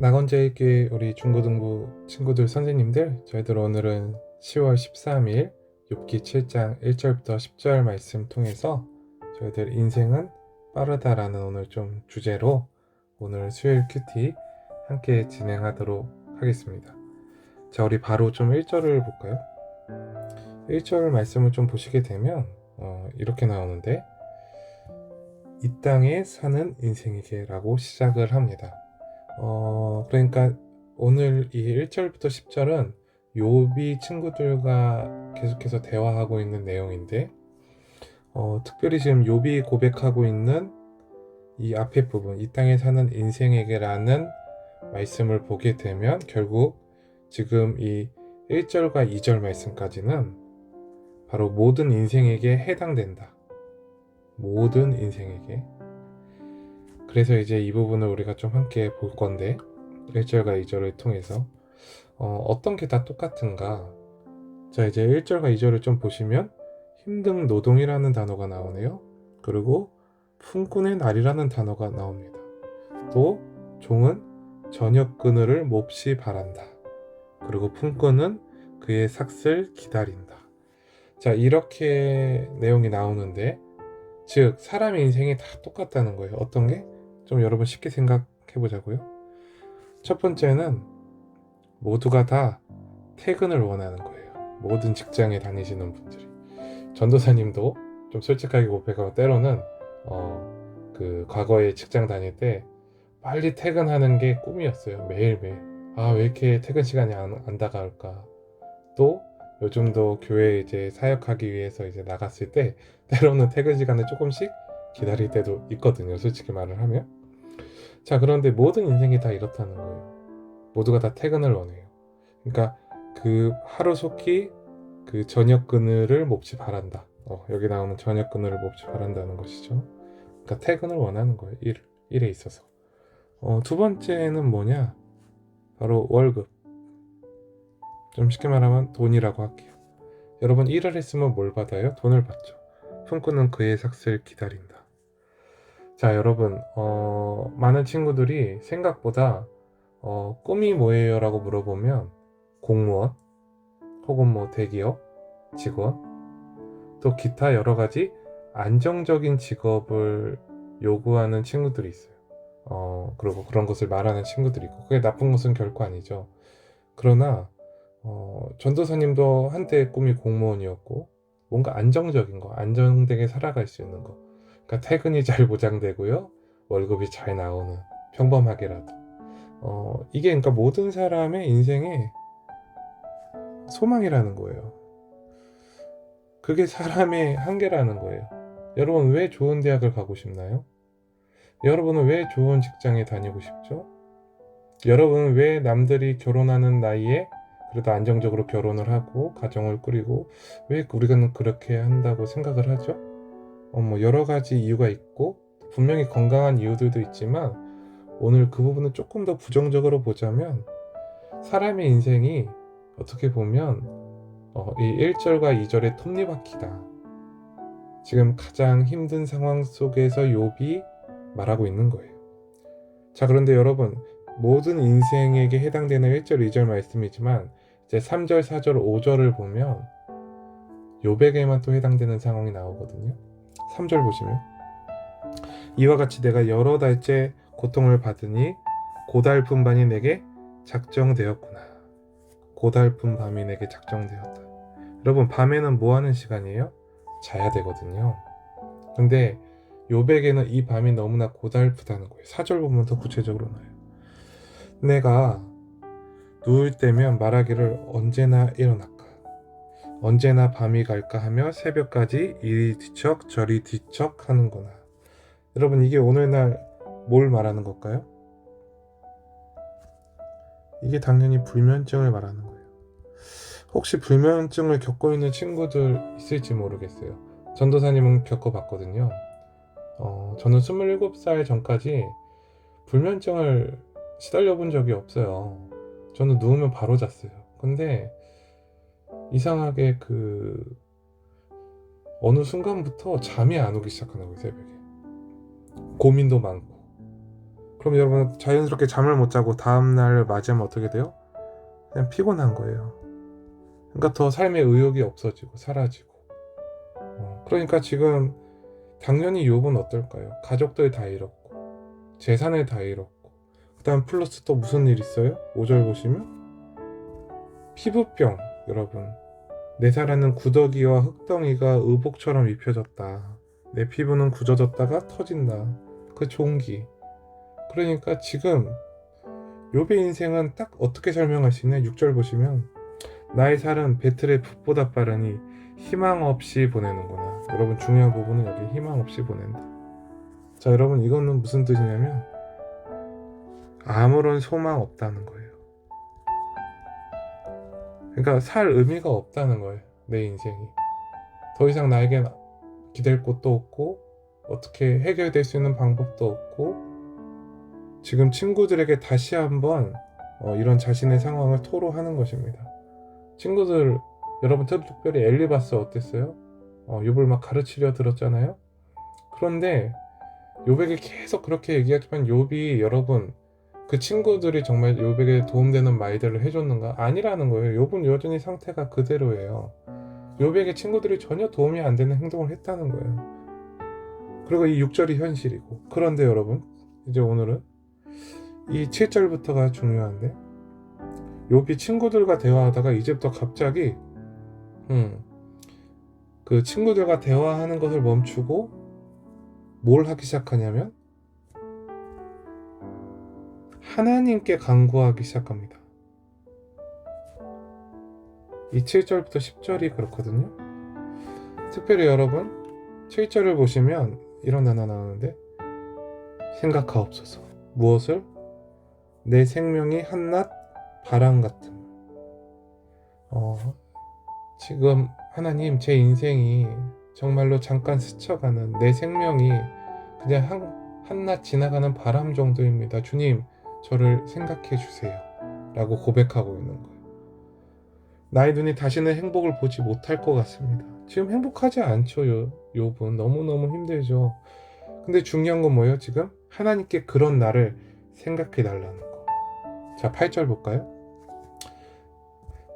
낙원제일교회 우리 중고등부 친구들 선생님들 저희들 오늘은 10월 13일 욥기 7장 1절부터 10절 말씀 통해서 저희들 인생은 빠르다라는 오늘 좀 주제로 오늘 수요일 큐티 함께 진행하도록 하겠습니다. 자 우리 바로 좀 1절을 볼까요? 1절 말씀을 좀 보시게 되면 어, 이렇게 나오는데 이 땅에 사는 인생에게라고 시작을 합니다. 어, 그러니까 오늘 이 1절부터 10절은 요비 친구들과 계속해서 대화하고 있는 내용인데 어, 특별히 지금 요비 고백하고 있는 이 앞에 부분 이 땅에 사는 인생에게라는 말씀을 보게 되면 결국 지금 이 1절과 2절 말씀까지는 바로 모든 인생에게 해당된다. 모든 인생에게 그래서 이제 이 부분을 우리가 좀 함께 볼 건데 1절과 2절을 통해서. 어, 떤 게 다 똑같은가? 자 이제 1절과 2절을 좀 보시면 힘든 노동이라는 단어가 나오네요. 그리고 품꾼의 날이라는 단어가 나옵니다. 또 종은 저녁 그늘을 몹시 바란다. 그리고 품꾼은 그의 삭슬 기다린다. 자 이렇게 내용이 나오는데 즉 사람의 인생이 다 똑같다는 거예요. 어떤 게? 좀 여러분 쉽게 생각해 보자고요. 첫 번째는 모두가 다 퇴근을 원하는 거예요. 모든 직장에 다니시는 분들이. 전도사님도 좀 솔직하게 고백하고 때로는 어 그 과거에 직장 다닐 때 빨리 퇴근하는 게 꿈이었어요. 매일매일. 아, 왜 이렇게 퇴근 시간이 안, 안 다가올까? 또 요즘도 교회 이제 사역하기 위해서 이제 나갔을 때 때로는 퇴근 시간을 조금씩 기다릴 때도 있거든요. 솔직히 말을 하면. 자, 그런데 모든 인생이 다 이렇다는 거예요. 모두가 다 퇴근을 원해요. 그러니까 그 하루속히 그 저녁 그늘을 몹시 바란다. 어, 여기 나오는 저녁 그늘을 몹시 바란다는 것이죠. 그러니까 퇴근을 원하는 거예요. 일, 일에 있어서. 어, 두 번째는 뭐냐? 바로 월급. 좀 쉽게 말하면 돈이라고 할게요. 여러분 일을 했으면 뭘 받아요? 돈을 받죠. 품꾼은 그의 삭슬 기다린다. 자, 여러분, 어, 많은 친구들이 생각보다 어, 꿈이 뭐예요? 라고 물어보면 공무원 혹은 뭐 대기업 직원 또 기타 여러 가지 안정적인 직업을 요구하는 친구들이 있어요. 어, 그리고 그런 것을 말하는 친구들이 있고 그게 나쁜 것은 결코 아니죠. 그러나 어, 전도사님도 한때 꿈이 공무원이었고 뭔가 안정적인 거, 안정되게 살아갈 수 있는 거. 그러니까 퇴근이 잘 보장되고요. 월급이 잘 나오는 평범하게라도. 어, 이게 그러니까 모든 사람의 인생의 소망이라는 거예요. 그게 사람의 한계라는 거예요. 여러분 왜 좋은 대학을 가고 싶나요? 여러분은 왜 좋은 직장에 다니고 싶죠? 여러분은 왜 남들이 결혼하는 나이에 그래도 안정적으로 결혼을 하고 가정을 꾸리고 왜 우리가 그렇게 한다고 생각을 하죠? 어, 뭐 여러 가지 이유가 있고 분명히 건강한 이유들도 있지만 오늘 그 부분을 조금 더 부정적으로 보자면 사람의 인생이 어떻게 보면 어, 이 1절과 2절의 톱니바퀴다. 지금 가장 힘든 상황 속에서 욥이 말하고 있는 거예요. 자, 그런데 여러분, 모든 인생에게 해당되는 1절, 2절 말씀이지만 이제 3절, 4절, 5절을 보면 욥에게만 또 해당되는 상황이 나오거든요. 3절 보시면 이와 같이 내가 여러 달째 고통을 받으니 고달픈 밤이 내게 작정되었구나. 고달픈 밤이 내게 작정되었다. 여러분 밤에는 뭐 하는 시간이에요? 자야 되거든요. 근데 요백에는 이 밤이 너무나 고달프다는 거예요. 4절 보면 더 구체적으로 나와요. 내가 누울 때면 말하기를 언제나 일어날까? 언제나 밤이 갈까 하며 새벽까지 이리 뒤척 저리 뒤척 하는구나. 여러분 이게 오늘날 뭘 말하는 걸까요? 이게 당연히 불면증을 말하는 거예요. 혹시 불면증을 겪고 있는 친구들 있을지 모르겠어요. 전도사님은 겪어봤거든요. 어, 저는 27살 전까지 불면증을 시달려 본 적이 없어요. 저는 누우면 바로 잤어요. 근데 이상하게 그 어느 순간부터 잠이 안 오기 시작하는 거예요 새벽에 고민도 많고 그럼 여러분 자연스럽게 잠을 못 자고 다음 날을 맞이하면 어떻게 돼요? 그냥 피곤한 거예요. 그러니까 더 삶의 의욕이 없어지고 사라지고. 어, 그러니까 지금 당연히 욥은 어떨까요? 가족들 다 잃었고 재산을 다 잃었고 그 다음 플러스 또 무슨 일 있어요? 5절 보시면 피부병 여러분 내 살아는 구더기와 흙덩이가 의복처럼 입혀졌다. 내 피부는 굳어졌다가 터진다. 그 종기. 그러니까 지금 욥의 인생은 딱 어떻게 설명할 수 있냐? 6절 보시면 나의 살은 배틀의 붓보다 빠르니 희망 없이 보내는구나. 여러분 중요한 부분은 여기 희망 없이 보낸다. 자 여러분 이거는 무슨 뜻이냐면 아무런 소망 없다는 거예요. 그러니까 살 의미가 없다는 거예요. 내 인생이. 더 이상 나에겐 기댈 곳도 없고 어떻게 해결될 수 있는 방법도 없고 지금 친구들에게 다시 한번 어, 이런 자신의 상황을 토로하는 것입니다. 친구들 여러분 특별히 엘리바스 어땠어요? 어, 욥을 막 가르치려 들었잖아요. 그런데 욥에게 계속 그렇게 얘기하지만 욥이 여러분 그 친구들이 정말 욥에게 도움되는 말들을 해줬는가? 아니라는 거예요. 욥은 여전히 상태가 그대로예요. 욥에게 친구들이 전혀 도움이 안 되는 행동을 했다는 거예요. 그리고 이 6절이 현실이고. 그런데 여러분, 이제 오늘은 이 7절부터가 중요한데, 욥이 친구들과 대화하다가 이제부터 갑자기, 음, 그 친구들과 대화하는 것을 멈추고 뭘 하기 시작하냐면, 하나님께 간구하기 시작합니다. 이 7절부터 10절이 그렇거든요. 특별히 여러분 7절을 보시면 이런 단어 나오는데 생각하옵소서 무엇을 내 생명이 한낱 바람 같은 어, 지금 하나님 제 인생이 정말로 잠깐 스쳐가는 내 생명이 그냥 한, 한낱 지나가는 바람 정도입니다. 주님 저를 생각해 주세요. 라고 고백하고 있는 거예요. 나의 눈이 다시는 행복을 보지 못할 것 같습니다. 지금 행복하지 않죠, 요, 욥은. 너무너무 힘들죠. 근데 중요한 건 뭐예요, 지금? 하나님께 그런 나를 생각해 달라는 거. 자, 8절 볼까요?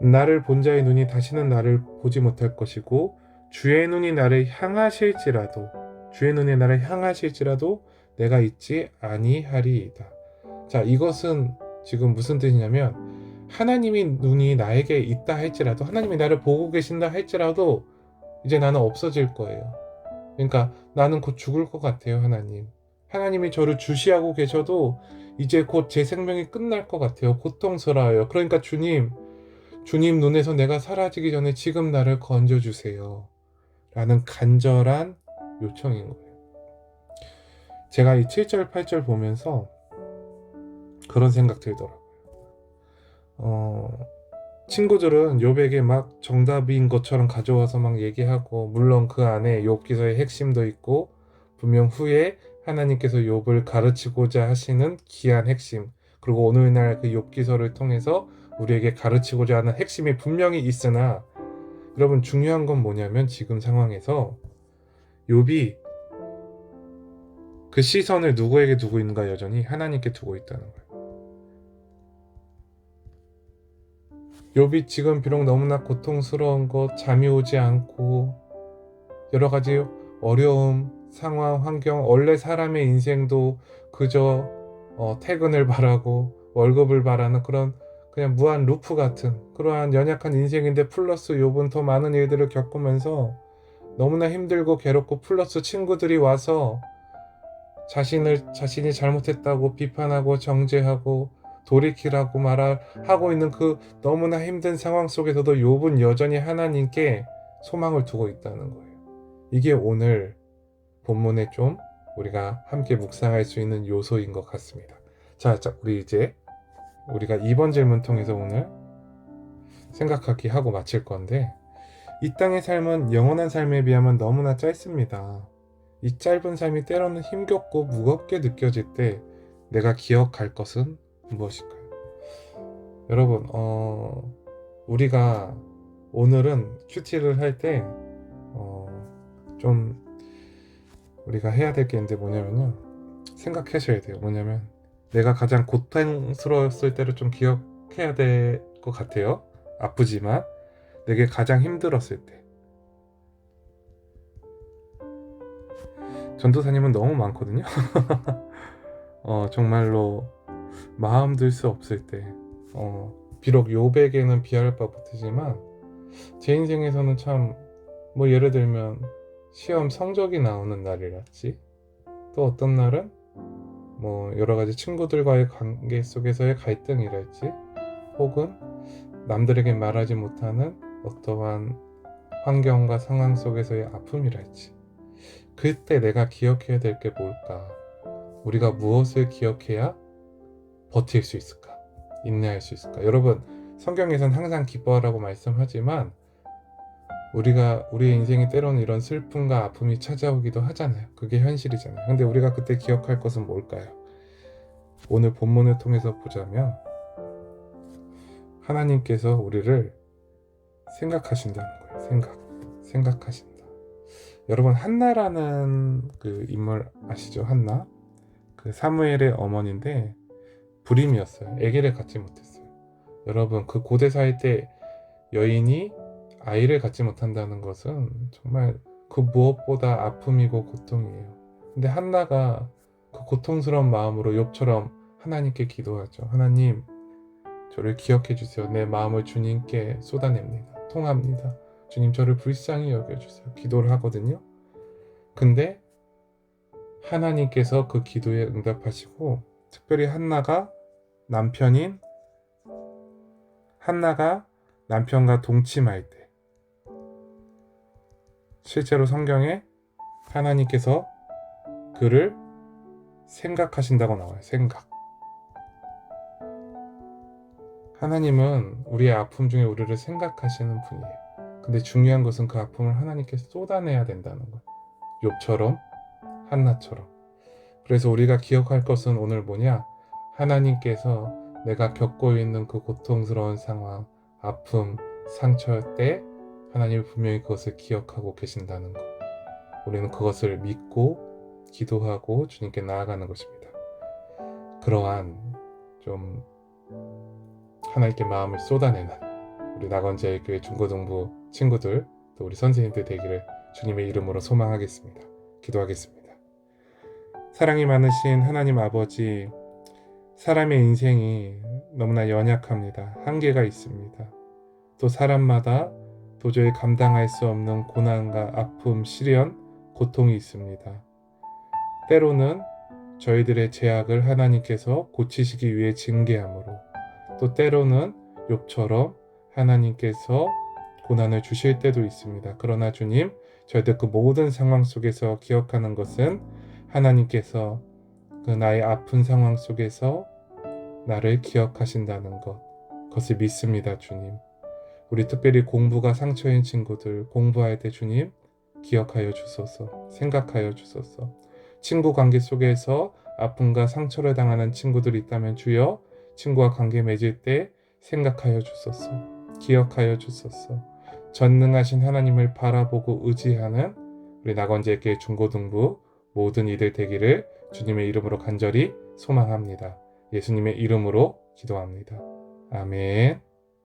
나를 본 자의 눈이 다시는 나를 보지 못할 것이고, 주의 눈이 나를 향하실지라도, 주의 눈이 나를 향하실지라도 내가 있지 아니하리이다. 자, 이것은 지금 무슨 뜻이냐면 하나님이 눈이 나에게 있다 할지라도 하나님이 나를 보고 계신다 할지라도 이제 나는 없어질 거예요. 그러니까 나는 곧 죽을 것 같아요, 하나님. 하나님이 저를 주시하고 계셔도 이제 곧 제 생명이 끝날 것 같아요. 고통스러워요. 그러니까 주님, 주님 눈에서 내가 사라지기 전에 지금 나를 건져주세요. 라는 간절한 요청인 거예요. 제가 이 7절, 8절 보면서 그런 생각 들더라고요. 어, 친구들은 욥에게 막 정답인 것처럼 가져와서 막 얘기하고 물론 그 안에 욥 기서의 핵심도 있고 분명 후에 하나님께서 욥을 가르치고자 하시는 귀한 핵심 그리고 오늘날 그욥 기서를 통해서 우리에게 가르치고자 하는 핵심이 분명히 있으나 여러분 중요한 건 뭐냐면 지금 상황에서 욥이 그 시선을 누구에게 두고 있는가 여전히 하나님께 두고 있다는 거예요. 욥이 지금 비록 너무나 고통스러운 것, 잠이 오지 않고 여러 가지 어려움, 상황, 환경, 원래 사람의 인생도 그저 어, 퇴근을 바라고 월급을 바라는 그런 그냥 무한 루프 같은 그러한 연약한 인생인데 플러스 욥은 더 많은 일들을 겪으면서 너무나 힘들고 괴롭고 플러스 친구들이 와서 자신을 자신이 잘못했다고 비판하고 정죄하고 돌이키라고 말하고 있는 그 너무나 힘든 상황 속에서도 욥은 여전히 하나님께 소망을 두고 있다는 거예요. 이게 오늘 본문에 좀 우리가 함께 묵상할 수 있는 요소인 것 같습니다. 자, 자 우리 이제 우리가 2번 질문 통해서 오늘 생각하기 하고 마칠 건데 이 땅의 삶은 영원한 삶에 비하면 너무나 짧습니다. 이 짧은 삶이 때로는 힘겹고 무겁게 느껴질 때 내가 기억할 것은 무엇일까요? 여러분, 어, 우리가 오늘은 큐티를 할 때, 어, 좀, 우리가 해야 될 게 있는데 뭐냐면요. 생각하셔야 돼요. 뭐냐면, 내가 가장 고통스러웠을 때를 좀 기억해야 될 것 같아요. 아프지만 내게 가장 힘들었을 때. 전도사님은 너무 많거든요. 어, 정말로 마음 들 수 없을 때. 어, 비록 요백에는 비할 바 못하지만 제 인생에서는 참 뭐 예를 들면 시험 성적이 나오는 날이랄지 또 어떤 날은 뭐 여러 가지 친구들과의 관계 속에서의 갈등이랄지 혹은 남들에게 말하지 못하는 어떠한 환경과 상황 속에서의 아픔이랄지 그때 내가 기억해야 될 게 뭘까 우리가 무엇을 기억해야 버틸 수 있을까 인내할 수 있을까 여러분 성경에선 항상 기뻐하라고 말씀하지만 우리가 우리의 인생에 때로는 이런 슬픔과 아픔이 찾아오기도 하잖아요. 그게 현실이잖아요. 근데 우리가 그때 기억할 것은 뭘까요? 오늘 본문을 통해서 보자면 하나님께서 우리를 생각하신다는 거예요. 생각. 생각하신다. 여러분 한나라는 그 인물 아시죠? 한나. 그 사무엘의 어머니인데 불임이었어요. 아기를 갖지 못했어요. 여러분 그 고대 사회 때 여인이 아이를 갖지 못한다는 것은 정말 그 무엇보다 아픔이고 고통이에요. 근데 한나가 그 고통스러운 마음으로 욥처럼 하나님께 기도하죠. 하나님, 저를 기억해 주세요. 내 마음을 주님께 쏟아냅니다. 통합니다. 주님 저를 불쌍히 여겨 주세요. 기도를 하거든요. 근데 하나님께서 그 기도에 응답하시고 특별히 한나가 남편인 한나가 남편과 동침할 때 실제로 성경에 하나님께서 그를 생각하신다고 나와요. 생각. 하나님은 우리의 아픔 중에 우리를 생각하시는 분이에요. 근데 중요한 것은 그 아픔을 하나님께 쏟아내야 된다는 거예요. 욥처럼 한나처럼. 그래서 우리가 기억할 것은 오늘 뭐냐? 하나님께서 내가 겪고 있는 그 고통스러운 상황, 아픔, 상처 때 하나님이 분명히 그것을 기억하고 계신다는 것. 우리는 그것을 믿고 기도하고 주님께 나아가는 것입니다. 그러한 좀 하나님께 마음을 쏟아내는 우리 낙원제일 교회 중고등부 친구들 또 우리 선생님들 되기를 주님의 이름으로 소망하겠습니다. 기도하겠습니다. 사랑이 많으신 하나님 아버지, 사람의 인생이 너무나 연약합니다. 한계가 있습니다. 또 사람마다 도저히 감당할 수 없는 고난과 아픔, 시련, 고통이 있습니다. 때로는 저희들의 죄악을 하나님께서 고치시기 위해 징계함으로 또 때로는 욥처럼 하나님께서 고난을 주실 때도 있습니다. 그러나 주님, 저희들 그 모든 상황 속에서 기억하는 것은 하나님께서 그 나의 아픈 상황 속에서 나를 기억하신다는 것. 그것을 믿습니다, 주님. 우리 특별히 공부가 상처인 친구들 공부할 때 주님 기억하여 주소서, 생각하여 주소서. 친구 관계 속에서 아픔과 상처를 당하는 친구들이 있다면 주여 친구와 관계 맺을 때 생각하여 주소서, 기억하여 주소서. 전능하신 하나님을 바라보고 의지하는 우리 낙원제교 중고등부 모든 이들 되기를 주님의 이름으로 간절히 소망합니다. 예수님의 이름으로 기도합니다. 아멘.